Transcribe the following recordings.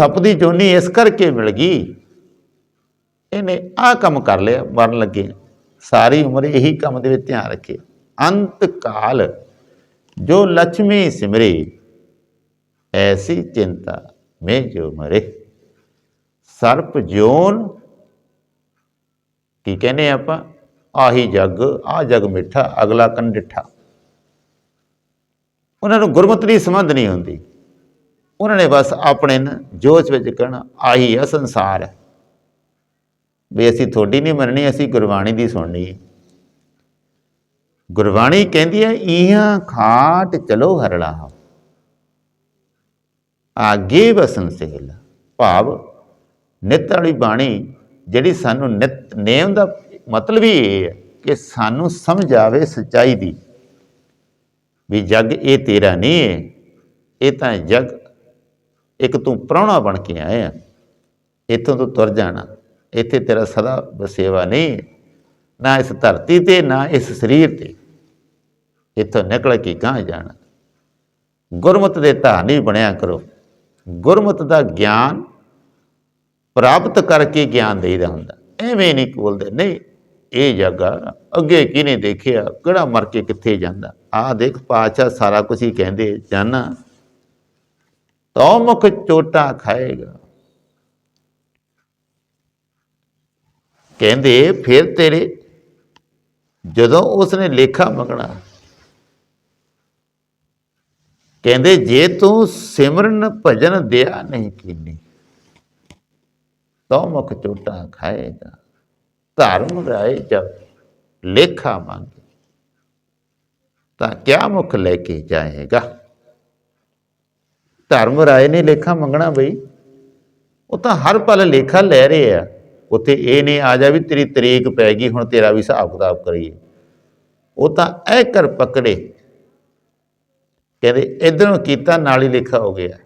ਸੱਪ ਦੀ ਜੋਨੀ ਇਸ ਕਰਕੇ ਮਿਲ ਗਈ। ਇਹਨੇ ਆਹ ਕੰਮ ਕਰ ਲਿਆ, ਮਰਨ ਲੱਗੇ। ਸਾਰੀ ਉਮਰ ਇਹੀ ਕੰਮ ਦੇ ਵਿੱਚ ਧਿਆਨ ਰੱਖੇ। ਅੰਤ ਕਾਲ, ਜੋ ਲక్ష్ਮੀ ਸਿਮਰੇ, ਐਸੀ ਚਿੰਤਾ ਮੈਂ ਜੋ ਮਰੇ। ਸਰਪ ਜੋਨ ਕੀ ਕਹਿੰਦੇ ਆਪਾਂ? ਆਹੀ ਜਗ ਆ ਜਗ ਮਿੱਠਾ, ਅਗਲਾ ਕੰਨ ਡਿੱਠਾ ਉਹਨਾਂ ਨੂੰ ਗੁਰਮਤਿ ਦੀ ਸੰਬੰਧ ਨਹੀਂ ਹੁੰਦੀ। ਉਹਨਾਂ ਨੇ ਬਸ ਆਪਣੇ ਜੋਸ਼ ਵਿੱਚ ਕਹਿਣਾ, ਆਹੀ ਆ ਸੰਸਾਰ। ਵੀ ਅਸੀਂ ਤੁਹਾਡੀ ਨਹੀਂ ਮੰਨਣੀ, ਅਸੀਂ ਗੁਰਬਾਣੀ ਦੀ ਸੁਣਨੀ ਹੈ। ਗੁਰਬਾਣੀ ਕਹਿੰਦੀ ਹੈ ਇਹਾਂ ਖਾਟ ਚਲੋ ਹਰਲਾ ਆਗੇ ਵਸਨ ਸੇਲ, ਭਾਵ ਨਿਤ ਵਾਲੀ ਬਾਣੀ ਜਿਹੜੀ ਸਾਨੂੰ ਨਿਤ, ਨੇਮ ਦਾ ਮਤਲਬ ਹੀ ਇਹ ਹੈ ਕਿ ਸਾਨੂੰ ਸਮਝ ਆਵੇ ਸੱਚਾਈ ਦੀ। ਵੀ ਜੱਗ ਇਹ ਤੇਰਾ ਨਹੀਂ ਹੈ, ਇਹ ਤਾਂ ਜਗ ਇੱਕ ਤੂੰ ਪ੍ਰਾਹੁਣਾ ਬਣ ਕੇ ਆਇਆ ਇੱਥੋਂ ਤੂੰ ਤੁਰ ਜਾਣਾ, ਇੱਥੇ ਤੇਰਾ ਸਦਾ ਬਸੇਵਾ ਨਹੀਂ ਨਾ ਇਸ ਧਰਤੀ ਤੇ, ਨਾ ਇਸ ਸਰੀਰ ਤੇ। ਇੱਥੋਂ ਨਿਕਲ ਕੇ ਗਾਂ ਜਾਣਾ। ਗੁਰਮਤ ਦੇ ਧਾਰਨੀ ਬਣਿਆ ਕਰੋ। ਗੁਰਮਤ ਦਾ ਗਿਆਨ ਪ੍ਰਾਪਤ ਕਰਕੇ ਗਿਆਨ ਦੇਈਦਾ ਹੁੰਦਾ। ਐਵੇਂ ਨਹੀਂ ਬੋਲਦੇ, ਨਹੀਂ, ਇਹ ਜਗ੍ਹਾ ਅੱਗੇ ਕਿਹਨੇ ਦੇਖਿਆ, ਕਿਹੜਾ ਮਰ ਕੇ ਕਿੱਥੇ ਜਾਂਦਾ। ਆਹ ਦੇਖ, ਪਾਤਸ਼ਾਹ ਸਾਰਾ ਕੁਝ ਹੀ ਕਹਿੰਦੇ, ਜਾਨਾ ਤੋ ਮੁਖ ਚੋਟਾ ਖਾਏਗਾ ਕਹਿੰਦੇ, ਫਿਰ ਤੇਰੇ ਜਦੋਂ ਉਸਨੇ ਲੇਖਾ ਮੰਗਣਾ। ਕਹਿੰਦੇ, ਜੇ ਤੂੰ ਸਿਮਰਨ ਭਜਨ ਦਿਆ ਨਹੀਂ ਕੀਨੀ ਤੋ ਮੁਖ ਚੋਟਾ ਖਾਏਗਾ ਧਰਮ ਰਾਏ ਜਬ ਲੇਖਾ ਮੰਗੇ, ਤਾਂ ਕਿਆ ਮੁਖ ਲੈ ਕੇ ਜਾਏਗਾ? ਧਰਮ ਰਾਏ ਨੇ ਲੇਖਾ ਮੰਗਣਾ ਬਈ। ਉਹ ਤਾਂ ਹਰ ਪਲ ਲੇਖਾ ਲੈ ਰਹੇ ਆ। ਉੱਥੇ ਇਹ ਨਹੀਂ ਆ ਜਾ ਵੀ ਤੇਰੀ ਤਰੀਕ ਪੈ ਗਈ, ਹੁਣ ਤੇਰਾ ਵੀ ਹਿਸਾਬ ਕਿਤਾਬ ਕਰੀਏ। ਉਹ ਤਾਂ ਐ ਕਰ ਪਕੜੇ। ਕਹਿੰਦੇ, ਇਧਰੋਂ ਕੀਤਾ, ਨਾਲ ਹੀ ਲੇਖਾ ਹੋ ਗਿਆ।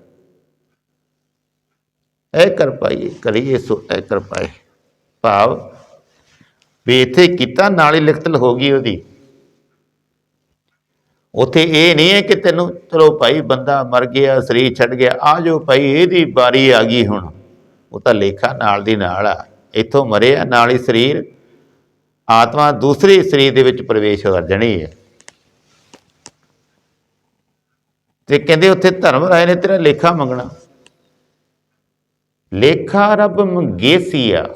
ਐ ਕਰ ਪਾਈਏ, ਕਰੀਏ ਸੋ ਐ ਕਰ ਪਾਏ। ਭਾਵ ਵੀ ਇੱਥੇ ਕੀਤਾ, ਨਾਲ ਹੀ ਲਿਖਤ ਹੋ ਗਈ ਉਹਦੀ। ਉਥੇ ਇਹ ਨਹੀਂ ਹੈ ਕਿ ਤੈਨੂੰ, ਚਲੋ ਭਾਈ ਬੰਦਾ ਮਰ ਗਿਆ, ਸਰੀਰ ਛੱਡ ਗਿਆ, ਆ ਜੋ ਭਾਈ, ਇਹਦੀ ਵਾਰੀ ਆ ਗਈ ਹੁਣ। ਉਹ ਤਾਂ ਲੇਖਾ ਨਾਲ ਦੀ ਨਾਲ ਆ। ਇੱਥੋਂ ਮਰਿਆ, ਨਾਲ ਹੀ ਸਰੀਰ, ਆਤਮਾ ਦੂਸਰੇ ਸਰੀਰ ਦੇ ਵਿੱਚ ਪ੍ਰਵੇਸ਼ ਕਰ ਜਾਣੀ ਹੈ। ਤੇ ਕਹਿੰਦੇ ਉੱਥੇ ਧਰਮ ਰਾਏ ਨੇ ਤੇਰਾ ਲੇਖਾ ਮੰਗਣਾ। ਲੇਖਾ ਰੱਬ ਮੰਗੇਸੀਆ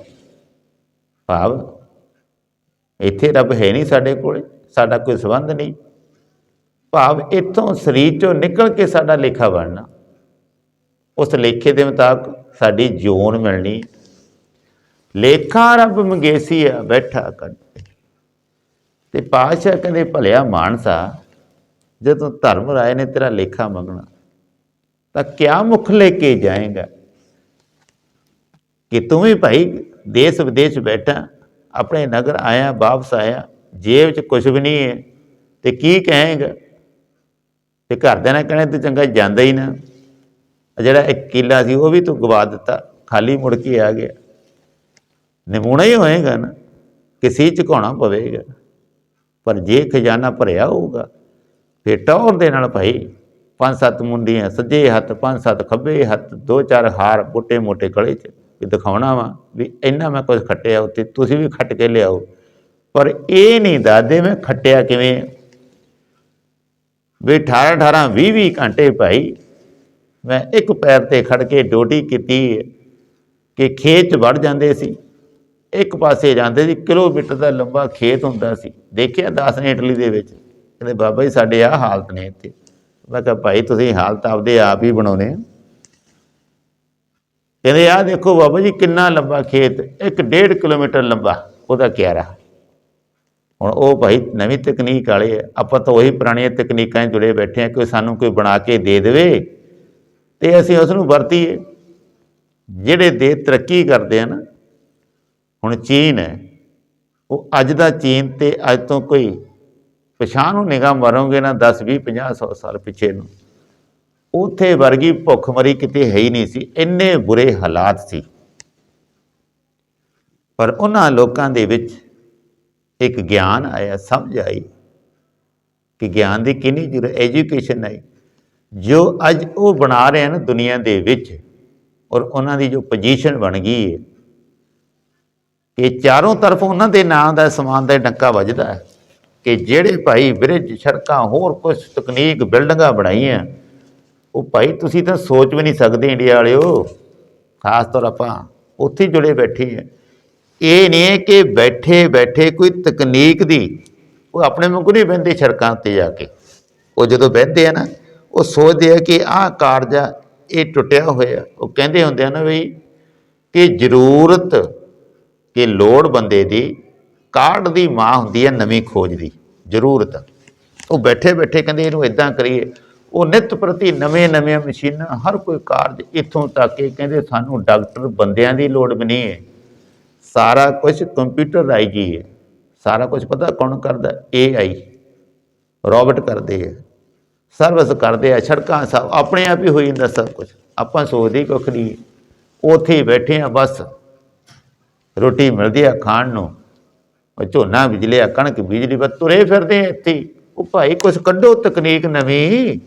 ਭਾਵ, ਇੱਥੇ ਰੱਬ ਹੈ ਨਹੀਂ ਸਾਡੇ ਕੋਲ, ਸਾਡਾ ਕੋਈ ਸੰਬੰਧ ਨਹੀਂ। ਭਾਵ ਇੱਥੋਂ ਸਰੀਰ ਚੋਂ ਨਿਕਲ ਕੇ ਸਾਡਾ ਲੇਖਾ ਬਣਨਾ। ਉਸ ਲੇਖੇ ਦੇ ਮੁਤਾਬਕ ਸਾਡੀ ਜੋਨ ਮਿਲਣੀ। ਲੇਖਾ ਰੱਬ ਮੰਗੇਸੀ ਆ ਬੈਠਾ ਕੱਢ ਤੇ। ਪਾਸ਼ਾ ਕਹਿੰਦੇ, ਭਲਿਆ ਮਾਨਸਾ, ਜਦੋਂ ਧਰਮ ਰਾਏ ਨੇ ਤੇਰਾ ਲੇਖਾ ਮੰਗਣਾ, ਤਾਂ ਕਿਆ ਮੁਖ ਲੈ ਕੇ ਜਾਏਗਾ? ਕਿ ਤੂੰ ਵੀ ਭਾਈ ਦੇਸ਼ ਵਿਦੇਸ਼ ਬੈਠਾ, ਆਪਣੇ ਨਗਰ ਆਇਆ, ਵਾਪਸ ਆਇਆ, ਜੇਬ 'ਚ ਕੁਝ ਵੀ ਨਹੀਂ ਹੈ, ਤੇ ਕੀ ਕਹੇਗਾ? ਤੇ ਘਰਦਿਆਂ ਨੇ ਕਹਿਣਾ ਤੂੰ ਚੰਗਾ ਜਾਂਦਾ ਹੀ ਨਾ। ਜਿਹੜਾ ਇੱਕ ਕਿੱਲਾ ਸੀ, ਉਹ ਵੀ ਤੂੰ ਗਵਾ ਦਿੱਤਾ। ਖਾਲੀ ਮੁੜ ਕੇ ਆ ਗਿਆ। ਨਮੂਨਾ ਹੀ ਹੋਏਗਾ ਨਾ ਕਿਸੇ ਝੁਕਾਉਣਾ ਪਵੇਗਾ। ਪਰ ਜੇ ਖਜ਼ਾਨਾ ਭਰਿਆ ਹੋਊਗਾ, ਫਿਰ ਟੌਰ ਦੇ ਨਾਲ ਭਾਈ ਪੰਜ ਸੱਤ ਮੁੰਡੀਆਂ, ਸੱਜੇ ਹੱਥ ਪੰਜ ਸੱਤ ਖੱਬੇ ਹੱਥ ਦੋ ਚਾਰ ਹਾਰ ਬੁੱਟੇ ਮੋਟੇ ਕਲੇ 'ਚ ਵੀ ਦਿਖਾਉਣਾ ਵਾ ਵੀ ਇੰਨਾ ਮੈਂ ਕੁਝ ਖੱਟਿਆ ਉੱਤੇ, ਤੁਸੀਂ ਵੀ ਖੱਟ ਕੇ ਲਿਆਓ। ਪਰ ਇਹ ਨਹੀਂ ਦਾਦੇ ਮੈਂ ਖੱਟਿਆ ਕਿਵੇਂ ਵੀ 18 18 20 20 ਘੰਟੇ ਭਾਈ ਮੈਂ ਇੱਕ ਪੈਰ ਤੇ ਖੜ ਕੇ ਡਿਊਟੀ ਕੀਤੀ ਕਿ ਖੇਤ 'ਚ ਵੜ ਜਾਂਦੇ ਸੀ। ਇੱਕ ਪਾਸੇ ਜਾਂਦੇ ਸੀ, ਕਿਲੋਮੀਟਰ ਦਾ ਲੰਬਾ ਖੇਤ ਹੁੰਦਾ ਸੀ। ਦੇਖਿਆ 10 ਨੇ ਇਟਲੀ ਦੇ ਵਿੱਚ। ਕਹਿੰਦੇ, ਬਾਬਾ ਜੀ, ਸਾਡੇ ਆ ਹਾਲਤ ਨੇ ਇੱਥੇ। ਮੈਂ ਕਿਹਾ, ਭਾਈ, ਤੁਸੀਂ ਹਾਲਤ ਆਪਦੇ ਆਪ ਹੀ ਬਣਾਉਨੇ ਆ ਕਹਿੰਦੇ ਆ ਦੇਖੋ ਬਾਬਾ ਜੀ, ਕਿੰਨਾ ਲੰਬਾ ਖੇਤ, ਇੱਕ ਡੇਢ ਕਿਲੋਮੀਟਰ ਲੰਬਾ, ਉਹਦਾ ਕਿਆਰਾ। ਹੁਣ ਉਹ ਭਾਈ ਨਵੀਂ ਤਕਨੀਕ ਵਾਲੇ ਆ, ਆਪਾਂ ਤਾਂ ਉਹੀ ਪੁਰਾਣੀਆਂ ਤਕਨੀਕਾਂ 'ਚ ਜੁੜੇ ਬੈਠੇ ਆ ਕਿ ਸਾਨੂੰ ਕੋਈ ਬਣਾ ਕੇ ਦੇ ਦੇਵੇ ਤੇ ਅਸੀਂ ਉਸ ਨੂੰ ਵਰਤੀਏ। ਜਿਹੜੇ ਦੇ ਤਰੱਕੀ ਕਰਦੇ ਆ ਨਾ, ਹੁਣ ਚੀਨ ਹੈ, ਉਹ ਅੱਜ ਦਾ ਚੀਨ ਤੇ ਅੱਜ ਤੋਂ ਕੋਈ ਪਛਾਣ ਨੂੰ ਨਿਗਾਹ ਮਾਰੋਗੇ ਨਾ 10 20 50 100 ਸਾਲ ਪਿੱਛੇ ਨੂੰ, ਉੱਥੇ ਵਰਗੀ ਭੁੱਖਮਰੀ ਕਿਤੇ ਹੈ ਹੀ ਨਹੀਂ ਸੀ, ਇੰਨੇ ਬੁਰੇ ਹਾਲਾਤ ਸੀ। ਪਰ ਉਹਨਾਂ ਲੋਕਾਂ ਦੇ ਵਿੱਚ ਇੱਕ ਗਿਆਨ ਆਇਆ, ਸਮਝ ਆਈ ਕਿ ਗਿਆਨ ਦੀ ਕਿੰਨੀ ਜ਼ਰੂਰਤ ਐਜੂਕੇਸ਼ਨ ਆਈ। ਜੋ ਅੱਜ ਉਹ ਬਣਾ ਰਹੇ ਹਨ ਦੁਨੀਆ ਦੇ ਵਿੱਚ ਔਰ ਉਹਨਾਂ ਦੀ ਜੋ ਪੋਜੀਸ਼ਨ ਬਣ ਗਈ ਹੈ, ਕਿ ਚਾਰੋਂ ਤਰਫ ਉਹਨਾਂ ਦੇ ਨਾਂ ਦਾ ਸਮਾਨ ਦਾ ਡੰਕਾ ਵੱਜਦਾ ਹੈ ਕਿ ਜਿਹੜੇ ਭਾਈ ਬ੍ਰਿਜ ਸੜਕਾਂ ਹੋਰ ਕੁਝ ਤਕਨੀਕ ਬਿਲਡਿੰਗਾਂ ਬਣਾਈਆਂ, ਉਹ ਭਾਈ ਤੁਸੀਂ ਤਾਂ ਸੋਚ ਵੀ ਨਹੀਂ ਸਕਦੇ ਇੰਡੀਆ ਵਾਲਿਓ। ਖਾਸ ਤੌਰ ਆਪਾਂ ਉੱਥੇ ਜੁੜੇ ਬੈਠੇ ਆ ਇਹ ਨਹੀਂ ਕਿ ਬੈਠੇ ਬੈਠੇ ਕੋਈ ਤਕਨੀਕ ਦੀ, ਉਹ ਆਪਣੇ ਵਾਂਗੂ ਨਹੀਂ ਬਹਿੰਦੇ ਸੜਕਾਂ ਤੇ ਜਾ ਕੇ। ਉਹ ਜਦੋਂ ਬਹਿੰਦੇ ਆ ਨਾ, ਉਹ ਸੋਚਦੇ ਆ ਕਿ ਆਹ ਕਾਰਜ ਆ, ਇਹ ਟੁੱਟਿਆ ਹੋਇਆ। ਉਹ ਕਹਿੰਦੇ ਹੁੰਦੇ ਆ ਨਾ ਵੀ ਕਿ ਜ਼ਰੂਰਤ, ਕਿ ਲੋੜ ਬੰਦੇ ਦੀ ਕਾਢ ਦੀ ਮਾਂ ਹੁੰਦੀ ਹੈ ਨਵੀਂ ਖੋਜ ਦੀ, ਜ਼ਰੂਰਤ। ਉਹ ਬੈਠੇ ਬੈਠੇ ਕਹਿੰਦੇ ਇਹਨੂੰ ਇਦਾਂ ਕਰੀਏ। ਉਹ ਨਿਤ ਪ੍ਰਤੀ ਨਵੇਂ ਨਵੇਂ ਮਸ਼ੀਨਾਂ, ਹਰ ਕੋਈ ਕਾਰਜ ਇੱਥੋਂ ਤੱਕ ਕਿ ਕਹਿੰਦੇ ਸਾਨੂੰ ਡਾਕਟਰ ਬੰਦਿਆਂ ਦੀ ਲੋੜ ਵੀ ਨਹੀਂ ਹੈ। ਸਾਰਾ ਕੁਝ ਕੰਪਿਊਟਰਾਈਜ਼ ਹੀ ਹੈ। ਸਾਰਾ ਕੁਝ ਪਤਾ ਕੌਣ ਕਰਦਾ? ਏਆਈ ਰੋਬਟ ਕਰਦੇ ਆ। ਸਰਵਿਸ ਕਰਦੇ ਆ, ਸੜਕਾਂ ਸਭ ਆਪਣੇ ਆਪ ਹੀ ਹੋਈ ਜਾਂਦਾ ਸਭ ਕੁਝ ਆਪਾਂ ਸੋਚਦੇ ਹੀ ਨਹੀਂ। ਉੱਥੇ ਹੀ ਬੈਠੇ ਆ ਬਸ। ਰੋਟੀ ਮਿਲਦੀ ਆ ਖਾਣ ਨੂੰ। ਉਹ ਝੋਨਾ ਬੀਜ ਲਿਆ ਕਣਕ ਬੀਜ ਬਸ ਤੁਰੇ ਫਿਰਦੇ ਆ ਇੱਥੇ ਉਹ ਭਾਈ ਕੁਝ ਕੱਢੋ, ਤਕਨੀਕ ਨਵੀਂ।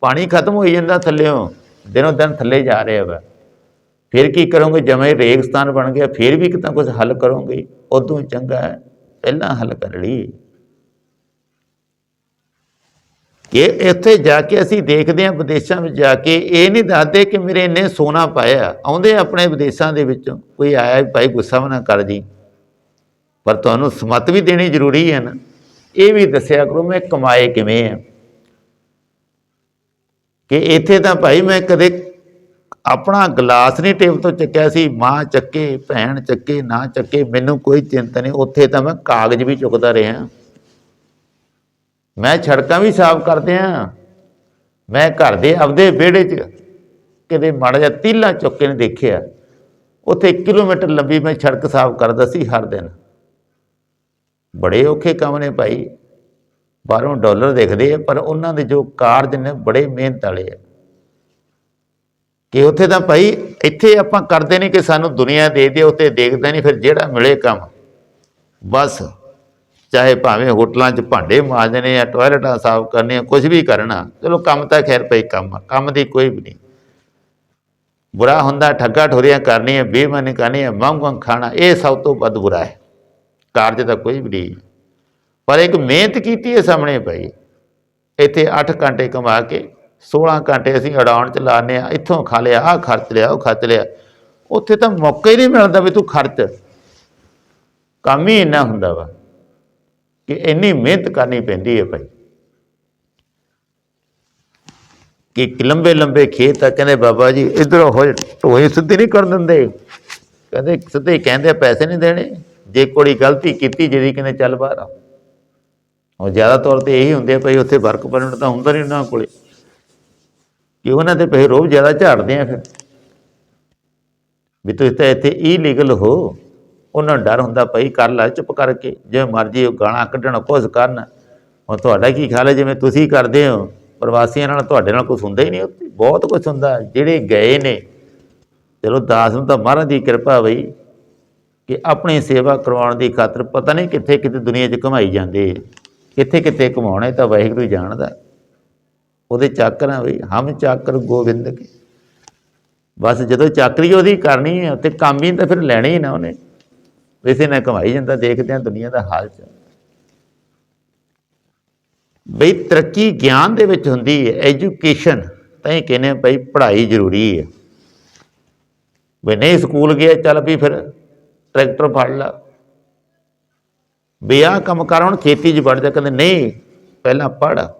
ਪਾਣੀ ਖਤਮ ਹੋਈ ਜਾਂਦਾ ਥੱਲਿਓਂ ਦਿਨੋਂ ਦਿਨ ਥੱਲੇ ਜਾ ਰਿਹਾ ਵਾ। ਫਿਰ ਕੀ ਕਰੋਗੇ? ਜਮੇ ਰੇਗਿਸਤਾਨ ਬਣ ਗਿਆ, ਫਿਰ ਵੀ ਕਿਤਾ ਕੁਝ ਹੱਲ ਕਰੋਗੇ? ਉਦੋਂ ਚੰਗਾ ਹੈ, ਪਹਿਲਾਂ ਹੱਲ ਕਰ ਲਈ ਕਿ ਇੱਥੇ ਜਾ ਕੇ ਅਸੀਂ ਦੇਖਦੇ ਹਾਂ ਵਿਦੇਸ਼ਾਂ ਵਿੱਚ ਜਾ ਕੇ, ਇਹ ਨਹੀਂ ਦੱਸਦੇ ਕਿ ਮੇਰੇ ਇੰਨੇ ਸੋਨਾ ਪਾਇਆ। ਆਉਂਦੇ ਆਪਣੇ ਵਿਦੇਸ਼ਾਂ ਦੇ ਵਿੱਚੋਂ, ਕੋਈ ਆਇਆ ਭਾਈ ਗੁੱਸਾ ਵੀ ਨਾ ਕਰ ਜੀ। ਪਰ ਤੁਹਾਨੂੰ ਸਮਤ ਵੀ ਦੇਣੀ ਜ਼ਰੂਰੀ ਹੈ ਨਾ। ਇਹ ਵੀ ਦੱਸਿਆ ਕਰੋ ਮੈਂ ਕਮਾਏ ਕਿਵੇਂ ਆ। ਕਿ ਇੱਥੇ ਤਾਂ ਭਾਈ ਮੈਂ ਕਦੇ ਆਪਣਾ ਗਲਾਸ ਨਹੀਂ ਟੇਬਲ ਤੋਂ ਚੱਕਿਆ ਸੀ, ਮਾਂ ਚੱਕੇ, ਭੈਣ ਚੱਕੇ, ਨਾ ਚੱਕੇ, ਮੈਨੂੰ ਕੋਈ ਚਿੰਤਾ ਨਹੀਂ, ਉੱਥੇ ਤਾਂ ਮੈਂ ਕਾਗਜ਼ ਵੀ ਚੁੱਕਦਾ ਰਿਹਾ। ਮੈਂ ਛੜਕਾਂ ਵੀ ਸਾਫ਼ ਕਰਦੇ ਆ ਮੈਂ ਘਰ ਦੇ ਆਪਦੇ ਵਿਹੜੇ 'ਚ ਕਿਤੇ ਮਾੜਾ ਜਿਹਾ ਤੀਲਾ ਚੁੱਕ ਕੇ ਨਹੀਂ ਦੇਖਿਆ। ਉੱਥੇ 1 ਕਿਲੋਮੀਟਰ ਲੰਬੀ ਮੈਂ ਸੜਕ ਸਾਫ਼ ਕਰਦਾ ਸੀ ਹਰ ਦਿਨ। ਬੜੇ ਔਖੇ ਕੰਮ ਨੇ ਭਾਈ। ਬਾਹਰੋਂ ਡਾਲਰ ਦੇਖਦੇ ਆ, ਪਰ ਉਹਨਾਂ ਦੇ ਜੋ ਕਾਰਜ ਨੇ ਬੜੇ ਮਿਹਨਤ ਵਾਲੇ ਆ। ਕਿ ਉੱਥੇ ਤਾਂ ਭਾਈ ਇੱਥੇ ਆਪਾਂ ਕਰਦੇ ਨਹੀਂ ਕਿ ਸਾਨੂੰ ਦੁਨੀਆ ਦੇ ਦੇ ਉੱਥੇ ਦੇਖਦੇ ਨਹੀਂ, ਫਿਰ ਜਿਹੜਾ ਮਿਲੇ ਕੰਮ। ਬਸ, ਚਾਹੇ ਭਾਵੇਂ ਹੋਟਲਾਂ 'ਚ ਭਾਂਡੇ ਮਾਂਜਣੇ ਆ, ਟਾਇਲਟਾਂ ਸਾਫ਼ ਕਰਨੀਆਂ ਕੁਝ ਵੀ ਕਰਨਾ, ਚਲੋ ਕੰਮ ਤਾਂ ਖੈਰ ਪਈ ਕੰਮ ਆ, ਕੰਮ ਦੀ ਕੋਈ ਵੀ ਨਹੀਂ। ਬੁਰਾ ਹੁੰਦਾ, ਠੱਗਾ ਠੋਰੀਆਂ ਕਰਨੀਆਂ, ਬੇਈਮਾਨੀ ਕਰਨੀ ਹੈ ਮੰਗ ਮੰਗ ਖਾਣਾ, ਇਹ ਸਭ ਤੋਂ ਵੱਧ ਬੁਰਾ ਹੈ। ਕਾਰਜ ਤਾਂ ਕੋਈ ਵੀ ਨਹੀਂ। ਪਰ ਇੱਕ ਮਿਹਨਤ ਕੀਤੀ ਹੈ ਸਾਹਮਣੇ ਪਈ ਇੱਥੇ 8 ਘੰਟੇ ਕਮਾ ਕੇ 16 ਘੰਟੇ ਅਸੀਂ ਅਡਾਉਣ ਚ ਲਾਣੇ ਆ ਇੱਥੋਂ ਖਾ ਲਿਆ, ਆਹ ਖਰਚ ਲਿਆ, ਉਹ ਖਰਚ ਲਿਆ। ਉੱਥੇ ਤਾਂ ਮੌਕਾ ਹੀ ਨਹੀਂ ਮਿਲਦਾ ਵੀ ਤੂੰ ਖਰਚ। ਕੰਮ ਹੀ ਇੰਨਾ ਹੁੰਦਾ ਵਾ ਕਿ ਇੰਨੀ ਮਿਹਨਤ ਕਰਨੀ ਪੈਂਦੀ ਹੈ ਭਾਈ। ਕਿ ਲੰਬੇ ਲੰਬੇ ਖੇਤ ਆ, ਕਹਿੰਦੇ ਬਾਬਾ ਜੀ, ਇਧਰ ਹੋਏ ਢੋਏ ਸਿੱਧੇ ਨਹੀਂ ਕਰ ਦਿੰਦੇ। ਕਹਿੰਦੇ ਸਿੱਧੇ ਕਹਿੰਦੇ ਪੈਸੇ ਨਹੀਂ ਦੇਣੇ। ਜੇ ਕੋਈ ਗਲਤੀ ਕੀਤੀ ਜਿਹਦੀ ਕਹਿੰਦੇ ਚੱਲ ਬਾਹਰ ਆ। ਉਹ ਜ਼ਿਆਦਾ ਤੌਰ ਤੇ ਇਹੀ ਹੁੰਦੇ ਭਾਈ, ਉੱਥੇ ਵਰਕ ਪਰਮਿਟ ਤਾਂ ਹੁੰਦਾ ਨਹੀਂ ਉਹਨਾਂ ਕੋਲੇ। ਕਿ ਉਹਨਾਂ 'ਤੇ ਪੈਸੇ ਰੋਜ਼ ਜ਼ਿਆਦਾ ਝਾੜਦੇ ਆ ਫਿਰ। ਵੀ ਤੁਸੀਂ ਤਾਂ ਇੱਥੇ ਇਲੀਗਲ ਹੋ। ਉਹਨਾਂ ਨੂੰ ਡਰ ਹੁੰਦਾ ਭਾਈ ਕਰ ਲੈ, ਚੁੱਪ ਕਰਕੇ, ਜਿਵੇਂ ਮਰਜ਼ੀ ਉਹ ਗਾਲਾਂ ਕੱਢਣ, ਕੁਝ ਕਰਨ। ਹੁਣ ਤੁਹਾਡਾ ਕੀ ਖਿਆਲ ਹੈ? ਜਿਵੇਂ ਤੁਸੀਂ ਕਰਦੇ ਹੋ, ਪ੍ਰਵਾਸੀਆਂ ਨਾਲ ਤੁਹਾਡੇ ਨਾਲ ਕੁਝ ਹੁੰਦਾ ਹੀ ਨਹੀਂ ਉੱਥੇ। ਬਹੁਤ ਕੁਝ ਹੁੰਦਾ। ਜਿਹੜੇ ਗਏ ਨੇ, ਚਲੋ ਦਾਸ ਨੂੰ ਤਾਂ ਮਹਾਰਾਜ ਦੀ ਕਿਰਪਾ ਬਈ, ਕਿ ਆਪਣੀ ਸੇਵਾ ਕਰਵਾਉਣ ਦੀ ਖਾਤਰ ਪਤਾ ਨਹੀਂ ਕਿੱਥੇ ਕਿਤੇ ਦੁਨੀਆ 'ਚ ਕਮਾਈ ਜਾਂਦੇ ਆ। ਕਿੱਥੇ ਕਿੱਥੇ ਕਮਾਉਣਾ ਤਾਂ ਵਾਹਿਗੁਰੂ ਜਾਣਦਾ। ਉਹਦੇ ਚਾਕਰ ਆ ਬਈ ਹਮ ਚਾਕਰ ਗੋਬਿੰਦ ਕੇ। ਬਸ ਜਦੋਂ ਚਾਕਰੀ ਉਹਦੀ ਕਰਨੀ ਹੈ ਤੇ ਕੰਮ ਹੀ ਤਾਂ ਫਿਰ ਲੈਣੇ ਹੀ ਨਾ ਉਹਨੇ। ਵੈਸੇ ਨਾ ਕਮਾਈ ਜਾਂਦਾ, ਦੇਖਦੇ ਆ ਦੁਨੀਆ ਦਾ ਹਾਲ ਚ ਬਈ ਤਰੱਕੀ ਗਿਆਨ ਦੇ ਵਿੱਚ ਹੁੰਦੀ ਹੈ, ਐਜੂਕੇਸ਼ਨ ਤਾਂ ਇਹ ਕਹਿੰਦੇ ਆ ਬਈ ਪੜ੍ਹਾਈ ਜ਼ਰੂਰੀ ਹੈ। ਵੀ ਨਹੀਂ ਸਕੂਲ ਗਿਆ, ਚੱਲ ਵੀ ਫਿਰ ਟਰੈਕਟਰ ਫੜ ਲਾ। ਵੀ ਆਹ ਕੰਮ ਕਰ, ਹੁਣ ਖੇਤੀ 'ਚ ਵੜ ਜਾ, ਕਹਿੰਦੇ ਨਹੀਂ, ਪਹਿਲਾਂ ਪੜ੍ਹ।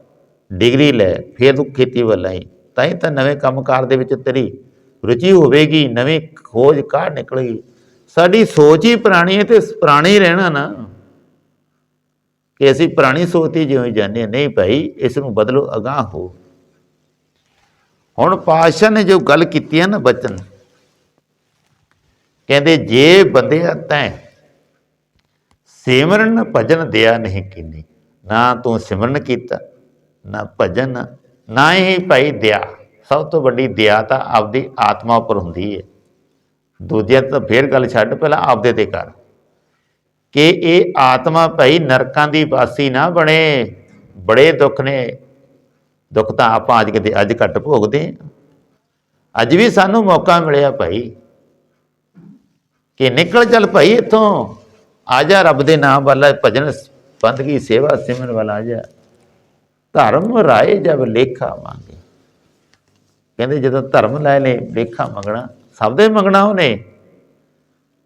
ਡਿਗਰੀ ਲੈ, ਫਿਰ ਤੂੰ ਖੇਤੀ ਵੱਲ ਆਈ ਤਾਂ ਹੀ ਤਾਂ ਨਵੇਂ ਕੰਮਕਾਰ ਦੇ ਵਿੱਚ ਤੇਰੀ ਰੁਚੀ ਹੋਵੇਗੀ, ਨਵੀਂ ਖੋਜ ਕਾਢ ਨਿਕਲੇਗੀ। ਸਾਡੀ ਸੋਚ ਹੀ ਪੁਰਾਣੀ ਹੈ ਤੇ ਪੁਰਾਣੀ ਰਹਿਣਾ ਨਾ। ਕਿ ਅਸੀਂ ਪੁਰਾਣੀ ਸੋਚ ਹੀ ਜਿਉਂ ਜਾਂਦੇ ਹਾਂ। ਨਹੀਂ ਭਾਈ, ਇਸ ਨੂੰ ਬਦਲੋ, ਅਗਾਹ ਹੋ। ਹੁਣ ਪਾਤਸ਼ਾਹ ਨੇ ਜੋ ਗੱਲ ਕੀਤੀ ਹੈ ਨਾ ਬਚਨ, ਕਹਿੰਦੇ, ਜੇ ਬੰਦੇ ਤੈਂ ਸਿਮਰਨ ਭਜਨ ਦਿਆ ਨਹੀਂ ਕੀਨੀ, ਨਾ ਤੂੰ ਸਿਮਰਨ ਕੀਤਾ। ਨਾ ਭਜਨ, ਨਾ ਹੀ ਭਾਈ ਦਿਆ। ਸਭ ਤੋਂ ਵੱਡੀ ਦਿਆ ਤਾਂ ਆਪਦੀ ਆਤਮਾ ਉੱਪਰ ਹੁੰਦੀ ਹੈ ਦੂਜਿਆਂ ਤਾਂ ਫੇਰ ਗੱਲ ਛੱਡ, ਪਹਿਲਾਂ ਆਪਦੇ ਤੇ ਕਰ। ਕਿ ਇਹ ਆਤਮਾ ਭਾਈ ਨਰਕਾਂ ਦੀ ਵਾਸੀ ਨਾ ਬਣੇ, ਬੜੇ ਦੁੱਖ ਨੇ। ਦੁੱਖ ਤਾਂ ਆਪਾਂ ਅੱਜ ਕਿਤੇ ਅੱਜ ਘੱਟ ਭੋਗਦੇ ਹਾਂ ਅੱਜ ਵੀ ਸਾਨੂੰ ਮੌਕਾ ਮਿਲਿਆ ਭਾਈ। ਕਿ ਨਿਕਲ ਚੱਲ ਭਾਈ ਇੱਥੋਂ। ਆ ਜਾ ਰੱਬ ਦੇ ਨਾਮ ਵਾਲਾ, ਭਜਨ, ਬੰਦਗੀ, ਸੇਵਾ ਸਿਮਰਨ ਵਾਲਾ ਆ ਜਾ। ਧਰਮ ਰਾਏ ਜਬ ਲੇਖਾ ਮੰਗੇ। ਕਹਿੰਦੇ ਜਦੋਂ ਧਰਮ ਲੈ ਲੈ ਲੇਖਾ ਮੰਗਣਾ, ਸਭ ਦੇ ਮੰਗਣਾ ਉਹਨੇ।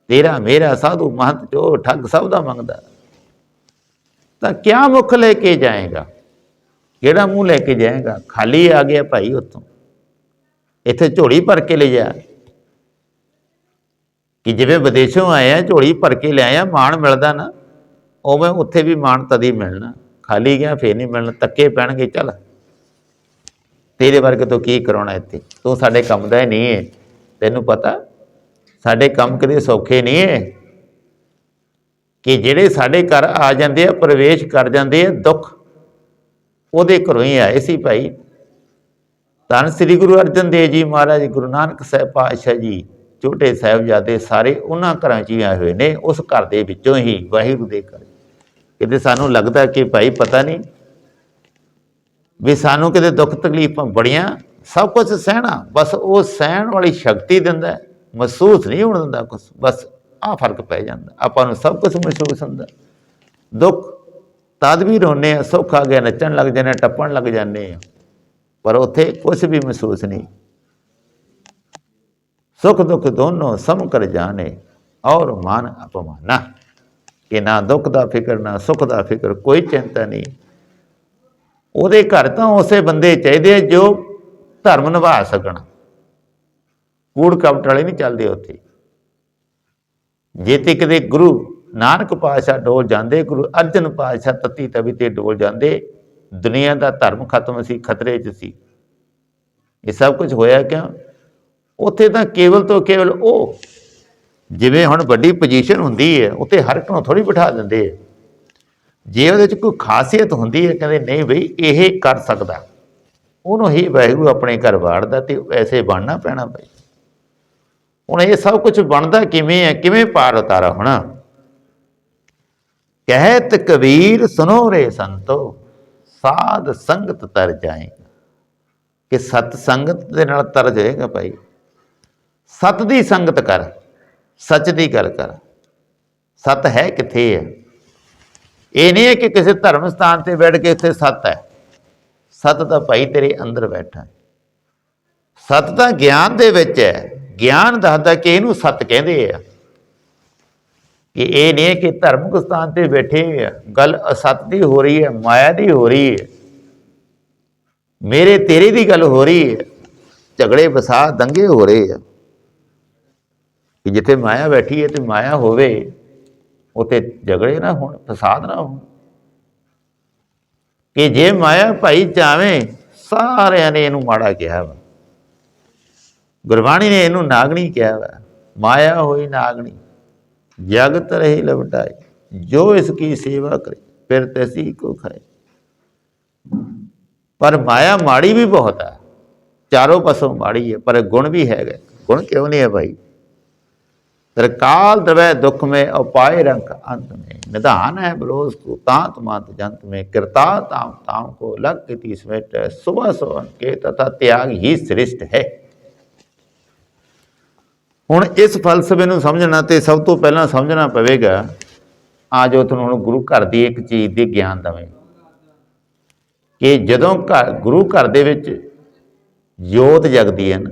ਤੇਰਾ ਮੇਰਾ ਸਾਧੂ ਮਹੰਤ ਜੋ ਠੱਗ ਸਭ ਦਾ ਮੰਗਦਾ। ਤਾਂ ਕਿਆ ਮੁਖ ਲੈ ਕੇ ਜਾਏਗਾ? ਕਿਹੜਾ ਮੂੰਹ ਲੈ ਕੇ ਜਾਏਗਾ? ਖਾਲੀ ਆ ਗਿਆ ਭਾਈ ਉੱਥੋਂ। ਇੱਥੇ ਝੋਲੀ ਭਰ ਕੇ ਲੈ ਜਾ। ਕਿ ਜਿਵੇਂ ਵਿਦੇਸ਼ੋਂ ਆਏ ਆ, ਝੋਲੀ ਭਰ ਕੇ ਲਿਆਇਆ ਮਾਣ ਮਿਲਦਾ ਨਾ। ਉਵੇਂ ਉੱਥੇ ਵੀ ਮਾਣ ਤਦੀ ਮਿਲਣਾ। ਖਾਲੀ ਗਿਆ, ਫੇਰ ਨਹੀਂ ਮਿਲਣ, ਤੱਕੇ ਪੈਣਗੇ, ਚੱਲ। ਤੇਰੇ ਵਰਗੇ ਤੋਂ ਕੀ ਕਰਾਉਣਾ ਇੱਥੇ? ਤੂੰ ਸਾਡੇ ਕੰਮ ਦਾ ਨਹੀਂ ਹੈ ਤੈਨੂੰ ਪਤਾ, ਸਾਡੇ ਕੰਮ ਕਦੇ ਸੌਖੇ ਨਹੀਂ ਹੈ ਕਿ ਜਿਹੜੇ ਸਾਡੇ ਘਰ ਆ ਜਾਂਦੇ ਆ, ਪ੍ਰਵੇਸ਼ ਕਰ ਜਾਂਦੇ ਆ, ਦੁੱਖ, ਉਹਦੇ ਘਰੋਂ ਹੀ ਆਏ ਸੀ ਭਾਈ। ਧੰਨ ਸ੍ਰੀ ਗੁਰੂ ਅਰਜਨ ਦੇਵ ਜੀ ਮਹਾਰਾਜ, ਗੁਰੂ ਨਾਨਕ ਸਾਹਿਬ ਪਾਤਸ਼ਾਹ ਜੀ, ਛੋਟੇ ਸਾਹਿਬਜ਼ਾਦੇ ਸਾਰੇ ਉਹਨਾਂ ਘਰਾਂ 'ਚ ਹੀ ਆਏ ਹੋਏ ਨੇ, ਉਸ ਘਰ ਦੇ ਵਿੱਚੋਂ ਹੀ, ਵਾਹਿਗੁਰੂ ਦੇ ਘਰ ਕਿਤੇ ਸਾਨੂੰ ਲੱਗਦਾ ਕਿ ਭਾਈ ਪਤਾ ਨਹੀਂ ਵੀ ਸਾਨੂੰ ਕਿਤੇ ਦੁੱਖ ਤਕਲੀਫਾਂ ਬੜੀਆਂ, ਸਭ ਕੁਝ ਸਹਿਣਾ, ਬਸ ਉਹ ਸਹਿਣ ਵਾਲੀ ਸ਼ਕਤੀ ਦਿੰਦਾ ਮਹਿਸੂਸ ਨਹੀਂ ਹੋਣ ਦਿੰਦਾ ਕੁਝ ਬਸ ਆ ਫ਼ਰਕ ਪੈ ਜਾਂਦਾ, ਆਪਾਂ ਨੂੰ ਸਭ ਕੁਝ ਮਹਿਸੂਸ ਹੁੰਦਾ। ਦੁੱਖ ਤਦ ਵੀ ਰੋਨੇ ਆ ਸੁੱਖ ਆ ਗਿਆ, ਨੱਚਣ ਲੱਗ ਜਾਂਦੇ ਟੱਪਣ ਲੱਗ ਜਾਂਦੇ ਆ ਪਰ ਉੱਥੇ ਕੁਝ ਵੀ ਮਹਿਸੂਸ ਨਹੀਂ। ਸੁਖ ਦੁੱਖ ਦੋਨੋਂ ਸਮ ਕਰ ਜਾਣੇ, ਔਰ ਮਾਨ ਅਪਮਾਨਾ। ਕਿ ਨਾ ਦੁੱਖ ਦਾ ਫਿਕਰ, ਨਾ ਸੁੱਖ ਦਾ ਫਿਕਰ, ਕੋਈ ਚਿੰਤਾ ਨਹੀਂ। ਉਹਦੇ ਘਰ ਤਾਂ ਉਸੇ ਬੰਦੇ ਚਾਹੀਦੇ ਜੋ ਧਰਮ ਨਿਭਾ ਸਕਣ। ਕੂੜ ਕਪਟ ਵਾਲੇ ਨਹੀਂ ਚੱਲਦੇ ਉੱਥੇ। ਜੇ ਤੇ ਕਦੇ ਗੁਰੂ ਨਾਨਕ ਪਾਤਸ਼ਾਹ ਡੋਲ ਜਾਂਦੇ, ਗੁਰੂ ਅਰਜਨ ਪਾਤਸ਼ਾਹ ਤਤੀ ਤਵੀ ਤੇ ਡੋਲ ਜਾਂਦੇ, ਦੁਨੀਆ ਦਾ ਧਰਮ ਖਤਮ ਸੀ, ਖਤਰੇ 'ਚ ਸੀ। ਇਹ ਸਭ ਕੁਝ ਹੋਇਆ ਕਿਉਂ? ਉੱਥੇ ਤਾਂ ਕੇਵਲ ਤੋਂ ਕੇਵਲ ਉਹ ਜਿਵੇਂ ਹੁਣ ਵੱਡੀ ਪੋਜੀਸ਼ਨ ਹੁੰਦੀ ਹੈ, ਉੱਥੇ ਹਰ ਇੱਕ ਨੂੰ ਥੋੜੀ ਬਿਠਾ ਦਿੰਦੇ ਆ ਜੇ ਉਹਦੇ 'ਚ ਕੋਈ ਖਾਸੀਅਤ ਹੁੰਦੀ ਹੈ, ਕਹਿੰਦੇ ਨਹੀਂ ਬਈ, ਇਹ ਕਰ ਸਕਦਾ। ਉਹਨੂੰ ਹੀ ਵਾਹਿਗੁਰੂ ਆਪਣੇ ਘਰ ਵਾੜਦਾ ਤੇ ਐਸੇ ਬਣਨਾ ਪੈਣਾ ਬਈ। ਹੁਣ ਇਹ ਸਭ ਕੁਝ ਬਣਦਾ ਕਿਵੇਂ ਹੈ, ਕਿਵੇਂ ਪਾਰ ਉਤਾਰਾ ਹੋਣਾ? ਕਹਿਤ ਕਬੀਰ, ਸੁਨੋ ਰੇ ਸੰਤੋ, ਸਾਧ ਸੰਗਤ ਤਰ ਜਾਏਗਾ ਕਿ ਸਤ ਸੰਗਤ ਦੇ ਨਾਲ ਤਰ ਜਾਏਗਾ ਭਾਈ। ਸਤ ਦੀ ਸੰਗਤ ਕਰ। ਸੱਚ ਦੀ ਗੱਲ ਕਰ। ਸੱਤ ਹੈ ਕਿੱਥੇ ਹੈ? ਇਹ ਨਹੀਂ ਹੈ ਕਿ ਕਿਸੇ ਧਰਮ ਸਥਾਨ ਤੇ ਬੈਠ ਕੇ ਇੱਥੇ ਸੱਤ ਹੈ। ਸੱਤ ਤਾਂ ਭਾਈ ਤੇਰੇ ਅੰਦਰ ਬੈਠਾ ਸੱਤ ਤਾਂ ਗਿਆਨ ਦੇ ਵਿੱਚ ਹੈ। ਗਿਆਨ ਦੱਸਦਾ ਕਿ ਇਹਨੂੰ ਸੱਤ ਕਹਿੰਦੇ ਆ। ਕਿ ਇਹ ਨਹੀਂ ਹੈ ਕਿ ਧਰਮਕ ਸਥਾਨ ਤੇ ਬੈਠੇ ਆ। ਗੱਲ ਅਸਤ ਦੀ ਹੋ ਰਹੀ ਹੈ, ਮਾਇਆ ਦੀ ਹੋ ਰਹੀ ਹੈ। ਮੇਰੇ ਤੇਰੇ ਦੀ ਗੱਲ ਹੋ ਰਹੀ ਹੈ। ਝਗੜੇ ਵਸਾ ਦੰਗੇ ਹੋ ਰਹੇ ਆ। ਕਿ ਜਿੱਥੇ ਮਾਇਆ ਬੈਠੀ ਹੈ ਤੇ ਮਾਇਆ ਹੋਵੇ ਉਤੇ ਝਗੜੇ ਨਾ ਹੋਣ, ਫਸਾਦ ਨਾ ਹੋਣ। ਕਿ ਜੇ ਮਾਇਆ ਭਾਈ ਚਾਵੇਂ ਸਾਰਿਆਂ ਨੇ ਇਹਨੂੰ ਮਾੜਾ ਕਿਹਾ ਵਾ। ਗੁਰਬਾਣੀ ਨੇ ਇਹਨੂੰ ਨਾਗਣੀ ਕਿਹਾ ਵਾ। ਮਾਇਆ ਹੋਈ ਨਾਗਣੀ, ਜਗਤ ਰਹੀ ਲਵਟਾਈ ਜੋ ਇਸ ਕੀ ਸੇਵਾ ਕਰੇ, ਫਿਰ ਤੈਸੀ ਕੋ ਖਾਏ। ਪਰ ਮਾਇਆ ਮਾੜੀ ਵੀ ਬਹੁਤ ਹੈ ਚਾਰੋਂ ਪਾਸੋਂ ਮਾੜੀ ਹੈ ਪਰ ਗੁਣ ਵੀ ਹੈਗਾ। ਗੁਣ ਕਿਉਂ ਨਹੀਂ ਹੈ ਭਾਈ? ਤਰਕਾਲ ਦਵੇ ਦੁਖ में उपाय रंक अंत में निधान है बलोस को तांत मात जंत में कृता ताम ताम को लग किति स्मेट सुबह सोवन के तथा त्याग ही श्रेष्ठ है ਹੁਣ ਇਸ ਫਲਸਫੇ ਨੂੰ ਸਮਝਣਾ ਤੇ ਸਭ ਤੋਂ ਪਹਿਲਾਂ ਸਮਝਣਾ ਪਵੇਗਾ ਆ ਜੋ ਤੁਹਾਨੂੰ ਹੁਣ ਗੁਰੂ ਘਰ ਦੀ ਇੱਕ ਚੀਜ਼ ਦੀ ਗਿਆਨ ਦਵੇਂ ਕਿ ਜਦੋਂ ਘਰ ਗੁਰੂ ਘਰ ਦੇ ਵਿੱਚ ਜੋਤ ਜਗਦੀ ਹੈ ਨਾ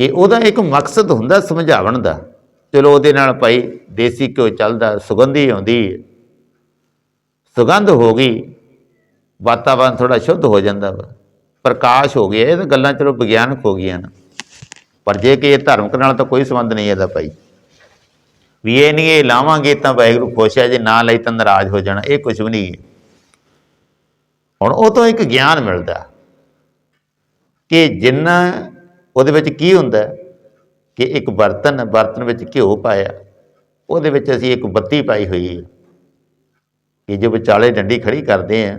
ਕਿ ਉਹਦਾ ਇੱਕ ਮਕਸਦ ਹੁੰਦਾ ਸਮਝਾਉਣ ਦਾ। ਚਲੋ ਉਹਦੇ ਨਾਲ ਭਾਈ ਦੇਸੀ ਘਿਓ ਚੱਲਦਾ, ਸੁਗੰਧੀ ਆਉਂਦੀ ਸੁਗੰਧ ਹੋ ਗਈ, ਵਾਤਾਵਰਨ ਥੋੜਾ ਸ਼ੁੱਧ ਹੋ ਜਾਂਦਾ ਵਾ। ਪ੍ਰਕਾਸ਼ ਹੋ ਗਿਆ, ਇਹ ਤਾਂ ਗੱਲਾਂ ਚਲੋ ਵਿਗਿਆਨਕ ਹੋ ਗਈਆਂ ਨਾ। ਪਰ ਜੇ ਕਿ ਇਹ ਧਾਰਮਿਕ ਨਾਲ ਤਾਂ ਕੋਈ ਸੰਬੰਧ ਨਹੀਂ ਇਹਦਾ ਭਾਈ। ਵੀ ਇਹ ਨਹੀਂ, ਇਹ ਲਾਵਾਂਗੇ ਤਾਂ ਵਾਹਿਗੁਰੂ ਖੁਸ਼ ਹੈ ਜੇ ਨਾ ਲਈ ਤਾਂ ਨਾਰਾਜ਼ ਹੋ ਜਾਣਾ, ਇਹ ਕੁਝ ਵੀ ਨਹੀਂ ਹੁਣ ਉਹ ਤੋਂ ਇੱਕ ਗਿਆਨ ਮਿਲਦਾ ਕਿ ਜਿੰਨਾ ਉਹਦੇ ਵਿੱਚ ਕੀ ਹੁੰਦਾ ਕਿ ਇੱਕ ਬਰਤਨ ਬਰਤਨ ਵਿੱਚ ਘਿਓ ਪਾਇਆ। ਉਹਦੇ ਵਿੱਚ ਅਸੀਂ ਇੱਕ ਬੱਤੀ ਪਾਈ ਹੋਈ ਹੈ। ਕਿ ਜੋ ਵਿਚਾਲੇ ਡੰਡੀ ਖੜੀ ਕਰਦੇ ਆ,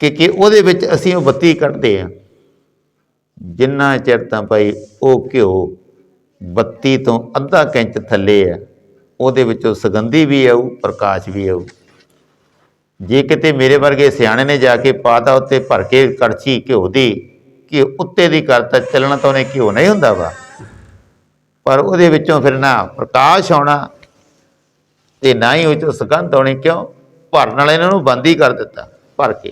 ਕਿ ਕਿ ਉਹਦੇ ਵਿੱਚ ਅਸੀਂ ਉਹ ਬੱਤੀ ਕੱਢਦੇ ਆ। ਜਿੰਨਾ ਚਿਰ ਤਾਂ ਭਾਈ ਉਹ ਘਿਓ ਬੱਤੀ ਤੋਂ ਅੱਧਾ ਕੈਂਚ ਥੱਲੇ ਆ ਉਹਦੇ ਵਿੱਚੋਂ ਸੁਗੰਧੀ ਵੀ ਆਊ, ਪ੍ਰਕਾਸ਼ ਵੀ ਆਊ। ਜੇ ਕਿਤੇ ਮੇਰੇ ਵਰਗੇ ਸਿਆਣੇ ਨੇ ਜਾ ਕੇ ਪਾਤਾ ਉੱਤੇ ਭਰ ਕੇ ਕੜਛੀ ਘਿਓ ਦੀ, ਕਿ ਉੱਤੇ ਦੀ ਕਰਤਾ ਚੱਲਣਾ ਤਾਂ ਉਹਨੇ ਘਿਓ ਨਹੀਂ ਹੁੰਦਾ ਵਾ। ਪਰ ਉਹਦੇ ਵਿੱਚੋਂ ਫਿਰ ਨਾ ਪ੍ਰਕਾਸ਼ ਆਉਣਾ ਤੇ ਨਾ ਹੀ ਉਹ ਚੋਂ ਸੁਗੰਧ ਆਉਣੀ, ਕਿਉਂ? ਭਰਨ ਵਾਲੇ ਇਹਨਾਂ ਨੂੰ ਬੰਦ ਹੀ ਕਰ ਦਿੱਤਾ, ਭਰ ਕੇ।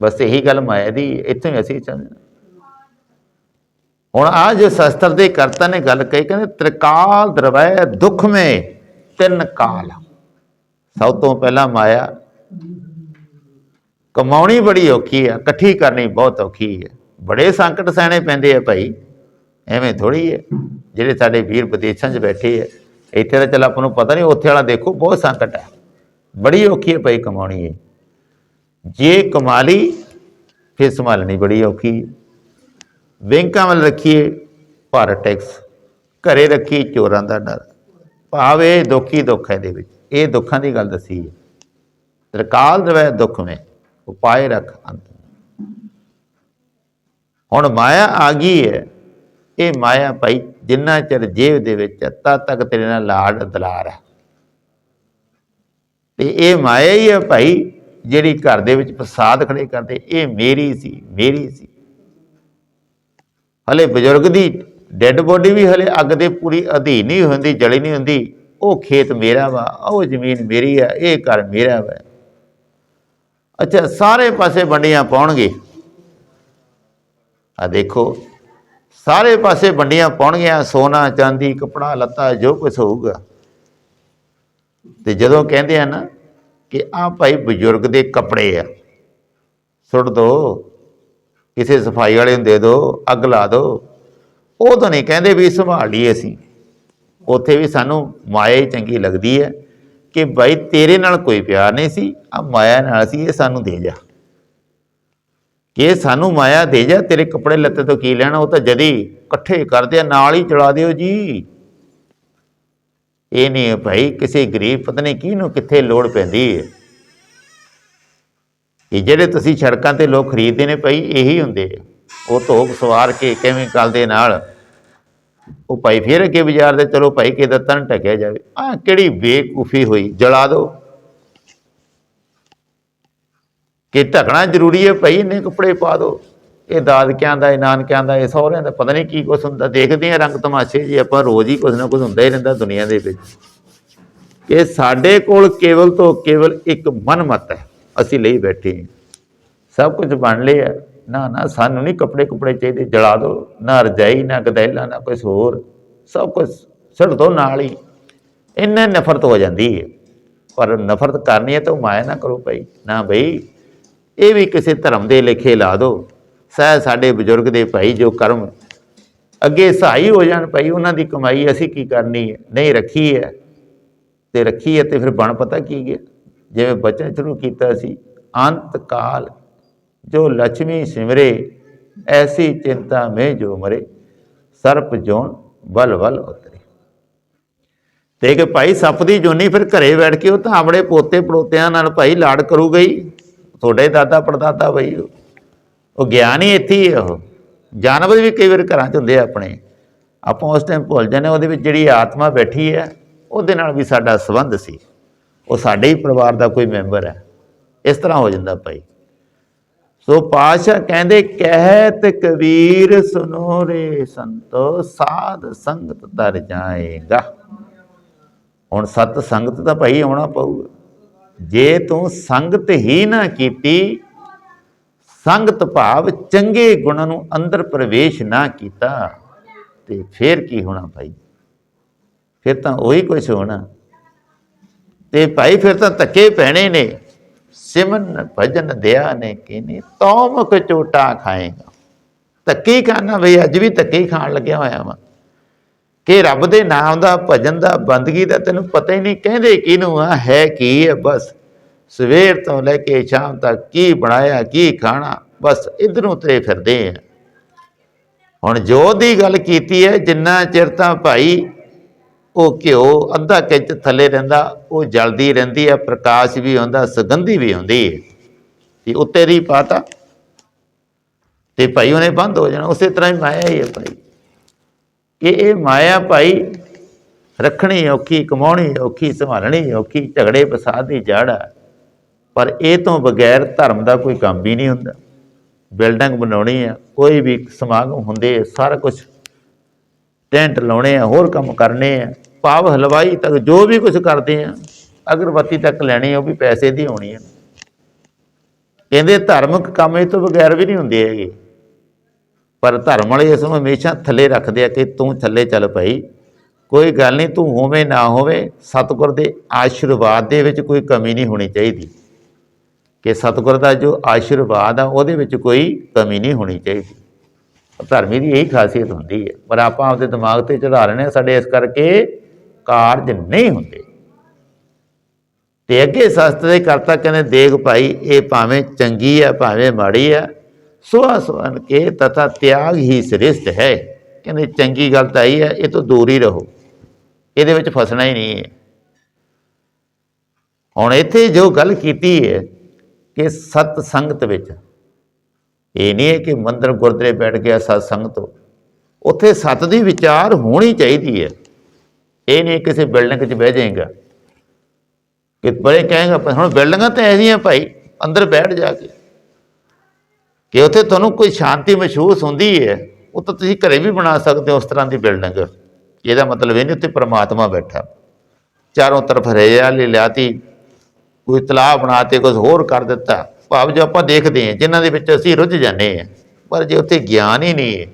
ਬਸ ਇਹੀ ਗੱਲ ਮਾਇਆ ਦੀ, ਇੱਥੋਂ ਹੀ ਅਸੀਂ ਚਾਹੁੰਦੇ ਹੁਣ ਆ ਜੇ ਸ਼ਸਤਰ ਦੇ ਕਰਤਾ ਨੇ ਗੱਲ ਕਹੀ, ਕਹਿੰਦੇ ਤ੍ਰਿਕਾਲ ਦਰਵੈ ਦੁੱਖ ਮੇ ਤਿੰਨ ਕਾਲ। ਸਭ ਤੋਂ ਪਹਿਲਾਂ ਮਾਇਆ ਕਮਾਉਣੀ ਬੜੀ ਔਖੀ ਆ, ਇਕੱਠੀ ਕਰਨੀ ਬਹੁਤ ਔਖੀ ਹੈ ਬੜੇ ਸੰਕਟ ਸਹਿਣੇ ਪੈਂਦੇ ਆ ਭਾਈ, ਐਵੇਂ ਥੋੜੀ ਹੈ ਜਿਹੜੇ ਸਾਡੇ ਵੀਰ ਵਿਦੇਸ਼ਾਂ 'ਚ ਬੈਠੇ ਆ, ਇੱਥੇ ਤਾਂ ਚੱਲ ਆਪਾਂ ਨੂੰ ਪਤਾ ਨਹੀਂ, ਉੱਥੇ ਵਾਲਾ ਦੇਖੋ, ਬਹੁਤ ਸੰਕਟ ਹੈ ਬੜੀ ਔਖੀ ਹੈ ਭਾਈ ਕਮਾਉਣੀ ਹੈ ਜੇ ਕਮਾ ਲਈ, ਫਿਰ ਸੰਭਾਲਣੀ ਬੜੀ ਔਖੀ ਹੈ ਬੈਂਕਾਂ ਵੱਲ ਰੱਖੀਏ ਭਾਰਤ ਟੈਕਸ, ਘਰੇ ਰੱਖੀ ਚੋਰਾਂ ਦਾ ਡਰ। ਭਾਵੇਂ ਦੁੱਖੀ ਦੁੱਖ ਹੈ ਦੇ ਵਿੱਚ। ਇਹ ਦੁੱਖਾਂ ਦੀ ਗੱਲ ਦੱਸੀ ਹੈ ਤ੍ਰਿਕਾਲ ਦਵੇ ਦੁੱਖ ਮੇ ਉਪਾਏ ਰੱਖ ਅੰਤ। ਹੁਣ ਮਾਇਆ ਆ ਗਈ ਹੈ ਇਹ ਮਾਇਆ ਭਾਈ ਜਿੰਨਾ ਚਿਰ ਜੇਬ ਦੇ ਵਿੱਚ ਤਦ ਤੱਕ ਤੇਰੇ ਨਾਲ ਲਾਡ ਦਲਾਰ ਹੈ ਤੇ ਇਹ ਮਾਇਆ ਹੀ ਹੈ ਭਾਈ, ਜਿਹੜੀ ਘਰ ਦੇ ਵਿੱਚ ਪ੍ਰਸਾਦ ਖੜੇ ਕਰਦੇ, ਇਹ ਮੇਰੀ ਸੀ ਮੇਰੀ ਸੀ। ਹਲੇ ਬਜ਼ੁਰਗ ਦੀ ਡੈੱਡ ਬੋਡੀ ਵੀ ਹਲੇ ਅੱਗ ਦੇ ਪੂਰੀ ਅਧੀਨ ਨਹੀਂ ਹੁੰਦੀ, ਜਲੀ ਨਹੀਂ ਹੁੰਦੀ, ਉਹ ਖੇਤ ਮੇਰਾ ਵਾ, ਉਹ ਜ਼ਮੀਨ ਮੇਰੀ ਆ, ਇਹ ਘਰ ਮੇਰਾ ਵਾ। ਅੱਛਾ, ਸਾਰੇ ਪਾਸੇ ਵੰਡੀਆਂ ਪਾਉਣਗੇ। ਆ ਦੇਖੋ, ਸਾਰੇ ਪਾਸੇ ਵੰਡੀਆਂ ਪਾਉਣਗੀਆਂ, ਸੋਨਾ, ਚਾਂਦੀ, ਕਪੜਾ, ਲੱਤਾ, ਜੋ ਕੁਝ ਹੋਊਗਾ। ਤੇ ਜਦੋਂ ਕਹਿੰਦੇ ਆ ਨਾ ਕਿ ਆ ਭਾਈ ਬਜ਼ੁਰਗ ਦੇ ਕੱਪੜੇ ਆ, ਸੁੱਟ ਦੋ, ਕਿਸੇ ਸਫ਼ਾਈ ਵਾਲੇ ਨੂੰ ਦੇ ਦਿਓ ਅੱਗ ਲਾ ਦਿਓ ਉਹ ਤਾਂ ਨਹੀਂ ਕਹਿੰਦੇ ਵੀ ਸੰਭਾਲ ਲਈਏ ਅਸੀਂ। ਉੱਥੇ ਵੀ ਸਾਨੂੰ ਮਾਇਆ ਹੀ ਚੰਗੀ ਲੱਗਦੀ ਹੈ। ਕਿ ਭਾਈ ਤੇਰੇ ਨਾਲ ਕੋਈ ਪਿਆਰ ਨਹੀਂ ਸੀ, ਆ ਮਾਇਆ ਨਾਲ ਸੀ, ਇਹ ਸਾਨੂੰ ਦੇ ਜਾ। ਕਿ ਸਾਨੂੰ ਮਾਇਆ ਦੇ ਜਾ, ਤੇਰੇ ਕੱਪੜੇ ਲੱਤੇ ਤੋਂ ਕੀ ਲੈਣਾ, ਉਹ ਤਾਂ ਜਦੀ ਇਕੱਠੇ ਕਰਦੇ ਆ, ਨਾਲ ਹੀ ਚਲਾ ਦਿਓ ਜੀ। ਇਹ ਨਹੀਂ ਭਾਈ, ਕਿਸੇ ਗਰੀਬ ਪਤਨੀ ਕੀ ਨੂੰ ਕਿੱਥੇ ਲੋੜ ਪੈਂਦੀ ਹੈ? ਇਹ ਜਿਹੜੇ ਤੁਸੀਂ ਸੜਕਾਂ ਤੇ ਲੋਕ ਖਰੀਦਦੇ ਨੇ ਭਾਈ, ਇਹੀ ਹੁੰਦੇ ਆ। ਉਹ ਧੋਖ ਸਵਾਰ ਕੇ ਕੈਮੀਕਲ ਦੇ ਨਾਲ ਉਹ ਭਾਈ ਫਿਰ ਅੱਗੇ ਬਾਜ਼ਾਰ ਦੇ ਚਲੋ ਭਾਈ ਕਿਹਦਾ ਤਨ ਟਕਿਆ ਜਾਵੇ। ਆ ਕਿਹੜੀ ਬੇਕੂਫੀ ਹੋਈ, ਜਲਾ ਦਿਓ ਕਿ ਢਕਣਾ ਜ਼ਰੂਰੀ ਹੈ ਭਾਈ, ਇੰਨੇ ਕੱਪੜੇ ਪਾ ਦਿਓ ਇਹ ਦਾਦਕਿਆਂ ਦਾ, ਇਹ ਨਾਨਕਿਆਂ ਦਾ, ਇਹ ਸਹੁਰਿਆਂ ਦਾ, ਪਤਾ ਨਹੀਂ ਕੀ ਕੁਛ ਹੁੰਦਾ। ਦੇਖਦੇ ਆ ਰੰਗ ਤਮਾਸ਼ੇ ਜੀ, ਆਪਾਂ ਰੋਜ਼ ਹੀ ਕੁਛ ਨਾ ਕੁਛ ਹੁੰਦਾ ਹੀ ਰਹਿੰਦਾ ਦੁਨੀਆ ਦੇ ਵਿੱਚ। ਕਿ ਸਾਡੇ ਕੋਲ ਕੇਵਲ ਤੋਂ ਕੇਵਲ ਇੱਕ ਮਨਮਤ ਹੈ, ਅਸੀਂ ਲਈ ਬੈਠੇ ਹਾਂ। ਸਭ ਕੁਝ ਬਣ ਲਿਆ। ਨਾ ਨਾ, ਸਾਨੂੰ ਨਹੀਂ ਕੱਪੜੇ ਕੁਪੜੇ ਚਾਹੀਦੇ, ਜਲਾ ਦਿਓ ਨਾ ਰਜਾਈ, ਨਾ ਗਦੈਲਾ, ਨਾ ਕੁਝ ਹੋਰ, ਸਭ ਕੁਝ ਛੱਡ ਦੋ ਨਾਲ ਹੀ। ਇੰਨੇ ਨਫ਼ਰਤ ਹੋ ਜਾਂਦੀ ਹੈ ਪਰ ਨਫ਼ਰਤ ਕਰਨੀ ਹੈ ਤਾਂ ਉਹ ਮਾਇਆ ਨਾ ਕਰੋ ਭਾਈ। ਨਾ ਭਾਈ ਇਹ ਵੀ ਕਿਸੇ ਧਰਮ ਦੇ ਲੇਖੇ ਲਾ ਦਿਓ ਸਹਿ ਸਾਡੇ ਬਜ਼ੁਰਗ ਦੇ ਭਾਈ ਜੋ ਕਰਮ ਅੱਗੇ ਸਹਾਈ ਹੋ ਜਾਣ ਭਾਈ, ਉਹਨਾਂ ਦੀ ਕਮਾਈ ਅਸੀਂ ਕੀ ਕਰਨੀ ਹੈ ਨਹੀਂ ਰੱਖੀ ਹੈ ਤੇ ਰੱਖੀ ਹੈ ਤੇ ਫਿਰ ਬਣ ਪਤਾ ਕੀ ਗਿਆ? ਜਿਵੇਂ ਬਚਨ ਸ਼ੁਰੂ ਕੀਤਾ ਸੀ ਅੰਤ ਕਾਲ ਜੋ ਲక్ష్ਮੀ ਸਿਮਰੇ, ਐਸੀ ਚਿੰਤਾ ਮੇ ਜੋ ਮਰੇ। ਸਰਪ ਜੋਨ ਬਲ ਬਲ ਉਤਰੇ। ਤੇ ਕਿ ਭਾਈ ਸੱਪ ਦੀ ਜੋਨੀ ਫਿਰ ਘਰੇ ਬੈਠ ਕੇ ਉਹ ਤਾਂ ਆਪਣੇ ਪੋਤੇ ਪੜੋਤਿਆਂ ਨਾਲ ਭਾਈ ਲਾੜ ਕਰੂ ਗਈ। ਤੁਹਾਡੇ ਦਾਦਾ ਪੜਦਾਦਾ ਬਈ, ਉਹ। ਗਿਆਨ ਹੀ ਇੱਥੇ ਹੀ ਹੈ ਉਹ। ਜਾਨਵਰ ਵੀ ਕਈ ਵਾਰ ਘਰਾਂ 'ਚ ਹੁੰਦੇ ਆ ਆਪਣੇ। ਆਪਾਂ ਉਸ ਟਾਈਮ ਭੁੱਲ ਜਾਂਦੇ ਉਹਦੇ ਵਿੱਚ ਜਿਹੜੀ ਆਤਮਾ ਬੈਠੀ ਹੈ, ਉਹਦੇ ਨਾਲ ਵੀ ਸਾਡਾ ਸੰਬੰਧ ਸੀ। ਉਹ ਸਾਡੇ ਹੀ ਪਰਿਵਾਰ ਦਾ ਕੋਈ ਮੈਂਬਰ ਹੈ। ਇਸ ਤਰ੍ਹਾਂ ਹੋ ਜਾਂਦਾ ਭਾਈ। ਸੋ ਪਾਸ਼ਾ ਕਹਿੰਦੇ, ਕਹਿਤ ਕਬੀਰ ਸੁਨੋ ਰੇ ਸੰਤੋ, ਸਾਧ ਸੰਗਤ ਤਰ ਜਾਏਗਾ। ਹੁਣ ਸਤ ਸੰਗਤ ਤਾਂ ਭਾਈ ਆਉਣਾ ਪਊਗਾ। ਜੇ ਤੂੰ ਸੰਗਤ ਹੀ ਨਾ ਕੀਤੀ, ਸੰਗਤ ਭਾਵ ਚੰਗੇ ਗੁਣਾਂ ਨੂੰ ਅੰਦਰ ਪ੍ਰਵੇਸ਼ ਨਾ ਕੀਤਾ, ਤੇ ਫੇਰ ਕੀ ਹੋਣਾ ਭਾਈ? ਫਿਰ ਤਾਂ ਉਹੀ ਕੁਝ ਹੋਣਾ। ਤੇ ਭਾਈ ਫਿਰ ਤਾਂ ਧੱਕੇ ਪੈਣੇ ਨੇ। ਸਿਮਨ ਭਜਨ ਦਿਆ ਨੇ ਕਿਨੇ ਤੌਮਕ ਚੋਟਾ ਖਾਏਗਾ। ਧੱਕੇ ਖਾਣਾ ਬਈ, ਅੱਜ ਵੀ ਧੱਕੇ ਖਾਣ ਲੱਗਿਆ ਹੋਇਆ ਵਾਂ। ਕਿ ਰੱਬ ਦੇ ਨਾਮ ਦਾ ਭਜਨ ਦਾ ਬੰਦਗੀ ਦਾ ਤੈਨੂੰ ਪਤਾ ਹੀ ਨਹੀਂ, ਕਹਿੰਦੇ ਕਿਹਨੂੰ ਆ, ਹੈ ਕੀ ਹੈ ਬਸ। ਸਵੇਰ ਤੋਂ ਲੈ ਕੇ ਸ਼ਾਮ ਤੱਕ ਕੀ ਬਣਾਇਆ, ਕੀ ਖਾਣਾ, ਬਸ ਇਧਰੋਂ ਤੁਰੇ ਫਿਰਦੇ ਆ। ਹੁਣ ਜੋ ਦੀ ਗੱਲ ਕੀਤੀ ਹੈ, ਜਿੰਨਾ ਚਿਰ ਤਾਂ ਭਾਈ ਉਹ ਘਿਓ ਅੱਧਾ ਕਿੰਚ ਥੱਲੇ ਰਹਿੰਦਾ, ਉਹ ਜਲਦੀ ਰਹਿੰਦੀ ਹੈ, ਪ੍ਰਕਾਸ਼ ਵੀ ਹੁੰਦਾ ਸੁਗੰਧੀ ਵੀ ਹੁੰਦੀ ਹੈ। ਤੇ ਉੱਤੇ ਦੀ ਪਾਤਾ। ਤੇ ਭਾਈ ਉਹਨੇ ਬੰਦ ਹੋ ਜਾਣਾ। ਉਸੇ ਤਰ੍ਹਾਂ ਹੀ ਮਾਇਆ ਹੀ ਹੈ ਭਾਈ। ਕਿ ਇਹ ਮਾਇਆ ਭਾਈ ਰੱਖਣੀ ਔਖੀ, ਕਮਾਉਣੀ ਔਖੀ, ਸੰਭਾਲਣੀ ਔਖੀ, ਝਗੜੇ ਫਸਾਦ ਦੀ ਜੜ ਹੈ। ਪਰ ਇਹ ਤੋਂ ਬਗੈਰ ਧਰਮ ਦਾ ਕੋਈ ਕੰਮ ਵੀ ਨਹੀਂ ਹੁੰਦਾ। ਬਿਲਡਿੰਗ ਬਣਾਉਣੀ ਆ ਕੋਈ ਵੀ ਸਮਾਗਮ ਹੁੰਦੇ ਆ ਸਾਰਾ ਕੁਝ ਟੈਂਟ ਲਾਉਣੇ ਆ, ਹੋਰ ਕੰਮ ਕਰਨੇ ਆ। ਭਾਵ ਹਲਵਾਈ ਤੱਕ ਜੋ ਵੀ ਕੁਝ ਕਰਦੇ ਆ, ਅਗਰਬੱਤੀ ਤੱਕ ਲੈਣੀ ਆ, ਉਹ ਵੀ ਪੈਸੇ ਦੀ ਹੋਣੀ ਆ। ਕਹਿੰਦੇ ਧਾਰਮਿਕ ਕੰਮ ਇਹ ਤੋਂ ਬਗੈਰ ਵੀ ਨਹੀਂ ਹੁੰਦੇ ਹੈਗੇ। ਪਰ ਧਰਮ ਵਾਲੇ ਇਸ ਨੂੰ ਹਮੇਸ਼ਾ ਥੱਲੇ ਰੱਖਦੇ ਆ ਕਿ ਤੂੰ ਥੱਲੇ ਚੱਲ ਭਾਈ। ਕੋਈ ਗੱਲ ਨਹੀਂ, ਤੂੰ ਹੋਵੇਂ ਨਾ ਹੋਵੇਂ, ਸਤਿਗੁਰ ਦੇ ਆਸ਼ੀਰਵਾਦ ਦੇ ਵਿੱਚ ਕੋਈ ਕਮੀ ਨਹੀਂ ਹੋਣੀ ਚਾਹੀਦੀ। ਕਿ ਸਤਿਗੁਰ ਦਾ ਜੋ ਆਸ਼ੀਰਵਾਦ ਆ, ਉਹਦੇ ਵਿੱਚ ਕੋਈ ਕਮੀ ਨਹੀਂ ਹੋਣੀ ਚਾਹੀਦੀ। ਧਰਮੀ ਦੀ ਇਹੀ ਖਾਸੀਅਤ ਹੁੰਦੀ ਹੈ। ਪਰ ਆਪਾਂ ਆਪਦੇ ਦਿਮਾਗ ਤੇ ਚੜਾ ਲੈਣੇ ਹਾਂ, ਸਾਡੇ ਇਸ ਕਰਕੇ ਕਾਰਜ ਨਹੀਂ ਹੁੰਦੇ। ਤੇ ਅੱਗੇ ਸ਼ਸਤਰ ਦੇ ਕਰਤਾ ਕਹਿੰਦੇ ਦੇਖ ਭਾਈ ਇਹ ਭਾਵੇਂ ਚੰਗੀ ਹੈ ਭਾਵੇਂ ਮਾੜੀ ਹੈ ਸੁਆ ਸੁਵਨ ਕੇ ਤਥਾ ਤਿਆਗ ਹੀ ਸ੍ਰਿਸ਼ਟ ਹੈ। ਕਹਿੰਦੇ ਚੰਗੀ ਗੱਲ ਤਾਂ ਆਈ ਹੈ ਇਹ ਤੋਂ ਦੂਰ ਹੀ ਰਹੋ। ਇਹਦੇ ਵਿੱਚ ਫਸਣਾ ਹੀ ਨਹੀਂ ਹੈ। ਹੁਣ ਇੱਥੇ ਜੋ ਗੱਲ ਕੀਤੀ ਹੈ ਕਿ ਸਤ ਸੰਗਤ ਵਿੱਚ ਇਹ ਨਹੀਂ ਹੈ ਕਿ ਮੰਦਰ ਗੁਰਦੁਆਰੇ ਬੈਠ ਗਿਆ ਸਤ ਸੰਗਤ ਉੱਥੇ ਸਤ ਦੀ ਵਿਚਾਰ ਹੋਣੀ ਚਾਹੀਦੀ ਹੈ। ਇਹ ਨਹੀਂ ਕਿਸੇ ਬਿਲਡਿੰਗ 'ਚ ਬਹਿ ਜਾਏਗਾ। ਕਿ ਬੜੇ ਕਹੇਗਾ ਹੁਣ ਬਿਲਡਿੰਗਾਂ ਤਾਂ ਐਸੀਆਂ ਭਾਈ, ਅੰਦਰ ਬੈਠ ਜਾ ਕੇ। ਕਿ ਉੱਥੇ ਤੁਹਾਨੂੰ ਕੋਈ ਸ਼ਾਂਤੀ ਮਹਿਸੂਸ ਹੁੰਦੀ ਹੈ, ਉਹ ਤਾਂ ਤੁਸੀਂ ਘਰੇ ਵੀ ਬਣਾ ਸਕਦੇ ਹੋ ਉਸ ਤਰ੍ਹਾਂ ਦੀ ਬਿਲਡਿੰਗ। ਇਹਦਾ ਮਤਲਬ ਇਹ ਨਹੀਂ ਉੱਥੇ ਪ੍ਰਮਾਤਮਾ ਬੈਠਾ। ਚਾਰੋਂ ਤਰਫ ਹਰਿਆਲੀ ਲਿਆਤੀ, ਕੋਈ ਤਲਾਅ ਬਣਾਤੇ ਕੁਝ ਹੋਰ ਕਰ ਦਿੱਤਾ। ਭਾਵ ਜੋ ਆਪਾਂ ਦੇਖਦੇ ਹਾਂ, ਜਿਨ੍ਹਾਂ ਦੇ ਵਿੱਚ ਅਸੀਂ ਰੁੱਝ ਜਾਂਦੇ ਹਾਂ, ਪਰ ਜੇ ਉੱਥੇ ਗਿਆਨ ਹੀ ਨਹੀਂ ਹੈ